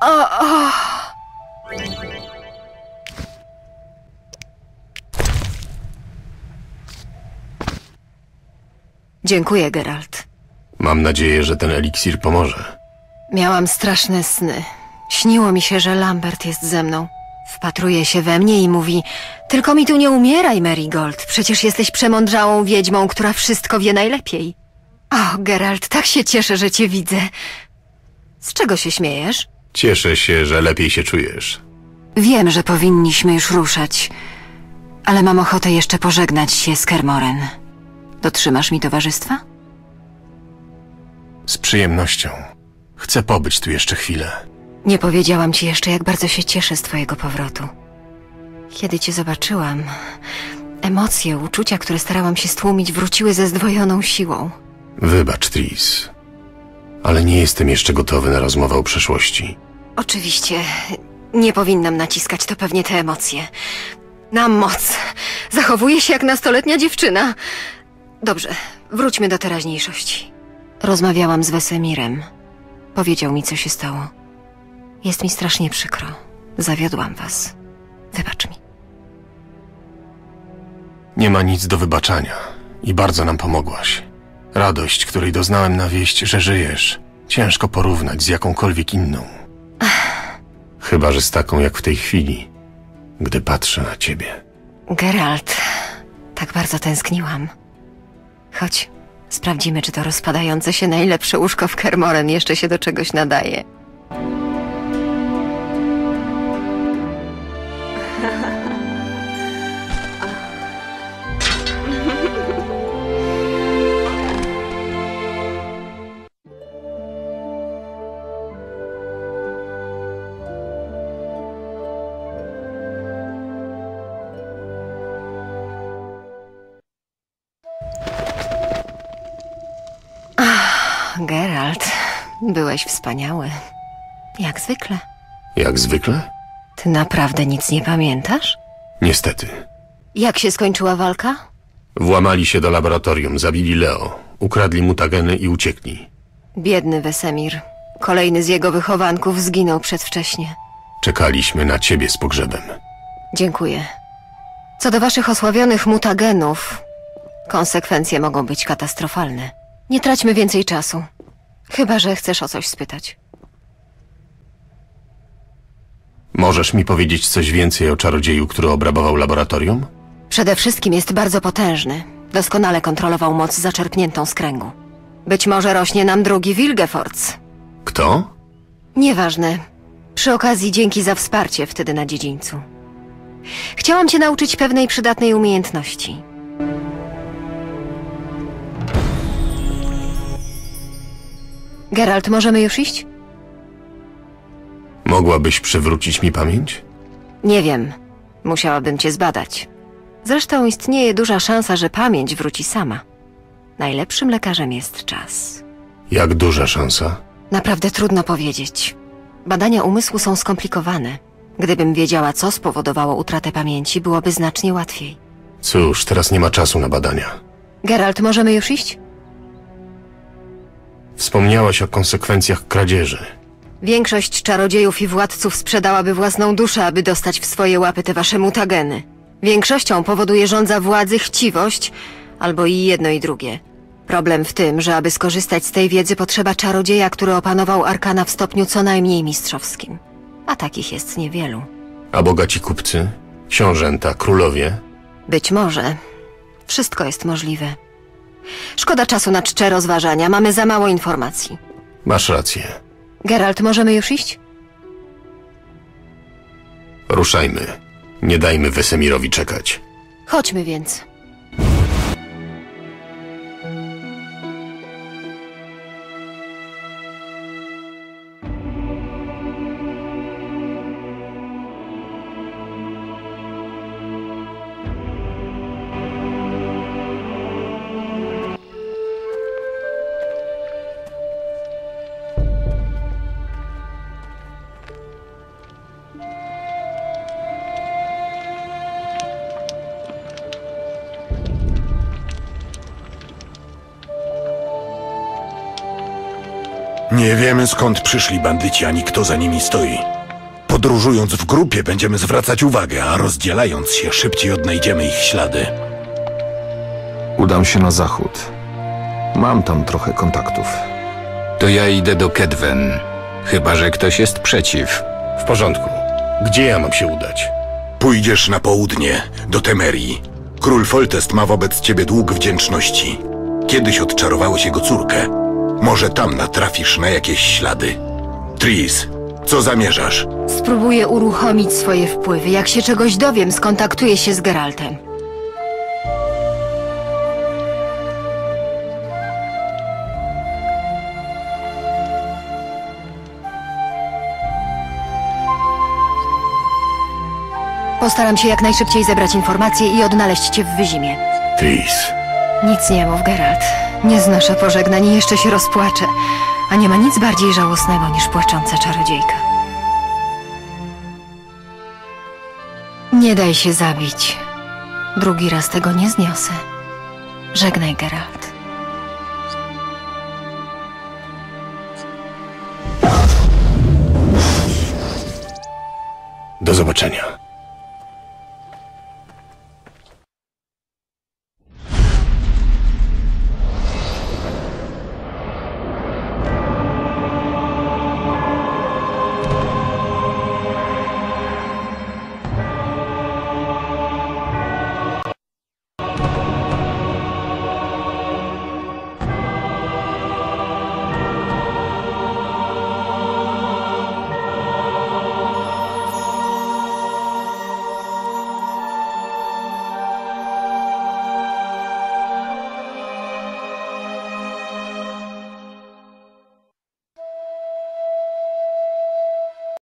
O, o. Dziękuję, Geralt. Mam nadzieję, że ten eliksir pomoże. Miałam straszne sny. Śniło mi się, że Lambert jest ze mną. Wpatruje się we mnie i mówi: Tylko mi tu nie umieraj, Marigold. Przecież jesteś przemądrzałą wiedźmą, która wszystko wie najlepiej. O, Geralt, tak się cieszę, że cię widzę. Z czego się śmiejesz? Cieszę się, że lepiej się czujesz. Wiem, że powinniśmy już ruszać, ale mam ochotę jeszcze pożegnać się z Kermoren. Dotrzymasz mi towarzystwa? Z przyjemnością. Chcę pobyć tu jeszcze chwilę. Nie powiedziałam ci jeszcze, jak bardzo się cieszę z twojego powrotu. Kiedy cię zobaczyłam, emocje, uczucia, które starałam się stłumić, wróciły ze zdwojoną siłą. Wybacz, Tris. Ale nie jestem jeszcze gotowy na rozmowę o przeszłości. Oczywiście, nie powinnam naciskać, to pewnie te emocje. Na moc. Zachowuję się jak nastoletnia dziewczyna. Dobrze, wróćmy do teraźniejszości. Rozmawiałam z Wesemirem. Powiedział mi, co się stało. Jest mi strasznie przykro. Zawiodłam was. Wybacz mi. Nie ma nic do wybaczania i bardzo nam pomogłaś. Radość, której doznałem na wieść, że żyjesz, ciężko porównać z jakąkolwiek inną. Chyba, że z taką jak w tej chwili, gdy patrzę na ciebie. Geralt, tak bardzo tęskniłam. Chodź, sprawdzimy, czy to rozpadające się najlepsze łóżko w Kermoren jeszcze się do czegoś nadaje. Geralt, byłeś wspaniały. Jak zwykle. Jak zwykle? Ty naprawdę nic nie pamiętasz? Niestety. Jak się skończyła walka? Włamali się do laboratorium, zabili Leo, ukradli mutageny i uciekli. Biedny Wesemir. Kolejny z jego wychowanków zginął przedwcześnie. Czekaliśmy na ciebie z pogrzebem. Dziękuję. Co do waszych osławionych mutagenów, konsekwencje mogą być katastrofalne. Nie traćmy więcej czasu. Chyba, że chcesz o coś spytać. Możesz mi powiedzieć coś więcej o czarodzieju, który obrabował laboratorium? Przede wszystkim jest bardzo potężny. Doskonale kontrolował moc zaczerpniętą z kręgu. Być może rośnie nam drugi Wilgefortz. Kto? Nieważne. Przy okazji dzięki za wsparcie wtedy na dziedzińcu. Chciałam cię nauczyć pewnej przydatnej umiejętności. Geralt, możemy już iść? Mogłabyś przywrócić mi pamięć? Nie wiem. Musiałabym cię zbadać. Zresztą istnieje duża szansa, że pamięć wróci sama. Najlepszym lekarzem jest czas. Jak duża szansa? Naprawdę trudno powiedzieć. Badania umysłu są skomplikowane. Gdybym wiedziała, co spowodowało utratę pamięci, byłoby znacznie łatwiej. Cóż, teraz nie ma czasu na badania. Geralt, możemy już iść? Wspomniałaś o konsekwencjach kradzieży. Większość czarodziejów i władców sprzedałaby własną duszę, aby dostać w swoje łapy te wasze mutageny. Większością powoduje rządza władzy chciwość, albo i jedno i drugie. Problem w tym, że aby skorzystać z tej wiedzy potrzeba czarodzieja, który opanował arkana w stopniu co najmniej mistrzowskim. A takich jest niewielu. A bogaci kupcy? Książęta, królowie? Być może. Wszystko jest możliwe. Szkoda czasu na czcze rozważania, mamy za mało informacji. Masz rację. Geralt, możemy już iść? Ruszajmy. Nie dajmy Wesemirowi czekać. Chodźmy więc. Nie wiemy skąd przyszli bandyci, ani kto za nimi stoi. Podróżując w grupie będziemy zwracać uwagę, a rozdzielając się szybciej odnajdziemy ich ślady. Udam się na zachód. Mam tam trochę kontaktów. To ja idę do Kedwen. Chyba, że ktoś jest przeciw. W porządku. Gdzie ja mam się udać? Pójdziesz na południe, do Temerii. Król Foltest ma wobec ciebie dług wdzięczności. Kiedyś odczarowałeś jego córkę. Może tam natrafisz na jakieś ślady. Tris, co zamierzasz? Spróbuję uruchomić swoje wpływy. Jak się czegoś dowiem, skontaktuję się z Geraltem. Postaram się jak najszybciej zebrać informacje i odnaleźć cię w wyzimie. Tris. Nic nie mów, Geralt. Nie znoszę pożegnań i jeszcze się rozpłaczę. A nie ma nic bardziej żałosnego niż płacząca czarodziejka. Nie daj się zabić. Drugi raz tego nie zniosę. Żegnaj, Geralt. Do zobaczenia.